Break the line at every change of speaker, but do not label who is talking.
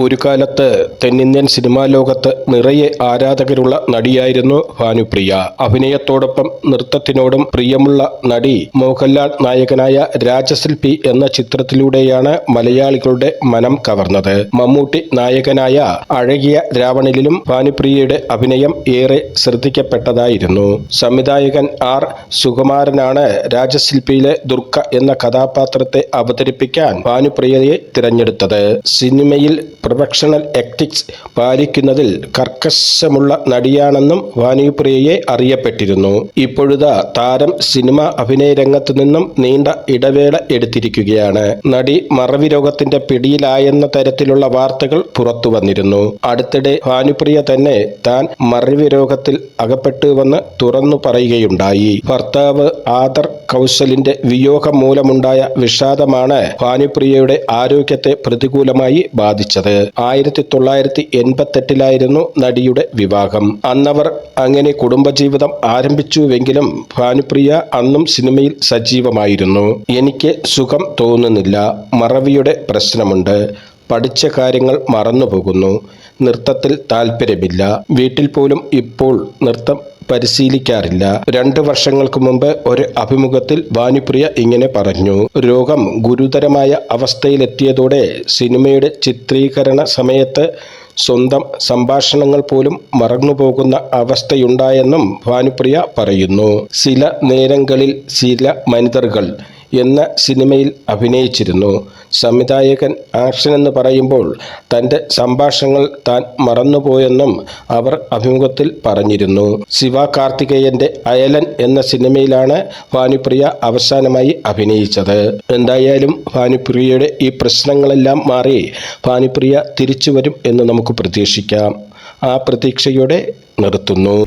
ഒരു കാലത്ത് തെന്നിന്ത്യൻ സിനിമാ ലോകത്ത് നിറയെ ആരാധകരുള്ള നടിയായിരുന്നു ഭാനുപ്രിയ. അഭിനയത്തോടൊപ്പം നൃത്തത്തിനോടും പ്രിയമുള്ള നടി മോഹൻലാൽ നായകനായ രാജശില്പി എന്ന ചിത്രത്തിലൂടെയാണ് മലയാളികളുടെ മനം കവർന്നത്. മമ്മൂട്ടി നായകനായ അഴകിയ രാവണനിലും ഭാനുപ്രിയയുടെ അഭിനയം ഏറെ ശ്രദ്ധിക്കപ്പെട്ടതായിരുന്നു. സംവിധായകൻ ആർ സുകുമാരനാണ് രാജശില്പിയിലെ ദുർഗ എന്ന കഥാപാത്രത്തെ അവതരിപ്പിക്കാൻ ഭാനുപ്രിയയെ തിരഞ്ഞെടുത്തത്. സിനിമയിൽ പ്രൊഫഷണൽ എക്റ്റിക്സ് പാലിക്കുന്നതിൽ കർക്കശമുള്ള നടിയാണെന്നും വാനിപ്രിയയെ അറിയപ്പെട്ടിരുന്നു. ഇപ്പോഴുതാ താരം സിനിമ അഭിനയ രംഗത്ത് നിന്നും നീണ്ട ഇടവേള എടുത്തിരിക്കുകയാണ്. നടി മറവി രോഗത്തിന്റെ പിടിയിലായെന്ന തരത്തിലുള്ള വാർത്തകൾ പുറത്തു വന്നിരുന്നു. അടുത്തിടെ ഭാനുപ്രിയ തന്നെ താൻ മറവി രോഗത്തിൽ അകപ്പെട്ടുവെന്ന് തുറന്നു പറയുകയുണ്ടായി. ഭർത്താവ് ആദർ കൗശലിന്റെ വിയോഗം മൂലമുണ്ടായ വിഷാദമാണ് ഭാനുപ്രിയയുടെ ആരോഗ്യത്തെ പ്രതികൂലമായി ബാധിച്ചത്. ആയിരത്തി തൊള്ളായിരത്തി എൺപത്തെട്ടിലായിരുന്നു നടിയുടെ വിവാഹം. അന്നവർ അങ്ങനെ കുടുംബജീവിതം ആരംഭിച്ചുവെങ്കിലും ഭാനുപ്രിയ അന്നും സിനിമയിൽ സജീവമായിരുന്നു. എനിക്ക് സുഖം തോന്നുന്നില്ല. മറവിയുടെ പ്രശ്നമുണ്ട്. പഠിച്ച കാര്യങ്ങൾ മറന്നുപോകുന്നു. നൃത്തത്തിൽ താല്പര്യമില്ല വീട്ടിൽ പോലും ഇപ്പോൾ നൃത്തം പരിശീലിക്കാറില്ല. രണ്ട് വർഷങ്ങൾക്ക് മുമ്പ് ഒരു അഭിമുഖത്തിൽ വാനിപ്രിയ ഇങ്ങനെ പറഞ്ഞു. രോഗം ഗുരുതരമായ അവസ്ഥയിലെത്തിയതോടെ സിനിമയുടെ ചിത്രീകരണ സമയത്ത് സ്വന്തം സംഭാഷണങ്ങൾ പോലും മറന്നുപോകുന്ന അവസ്ഥയുണ്ടായെന്നും ഭാനുപ്രിയ പറയുന്നു. ചില നേരങ്ങളിൽ ചില മനിതർകൾ എന്ന സിനിമയിൽ അഭിനയിച്ചിരുന്നു. സംവിധായകൻ ആക്ഷൻ എന്ന് പറയുമ്പോൾ തന്റെ സംഭാഷണങ്ങൾ താൻ മറന്നുപോയെന്നും അവർ അഭിമുഖത്തിൽ പറഞ്ഞിരുന്നു. ശിവ കാർത്തികേയന്റെ അയലൻ എന്ന സിനിമയിലാണ് ഭാനുപ്രിയ അവസാനമായി അഭിനയിച്ചത്. എന്തായാലും ഭാനുപ്രിയയുടെ ഈ പ്രശ്നങ്ങളെല്ലാം മാറി ഭാനുപ്രിയ തിരിച്ചു വരും എന്ന് നമുക്ക് പ്രതീക്ഷിക്കാം. ആ പ്രതീക്ഷയോടെ നിർത്തുന്നു.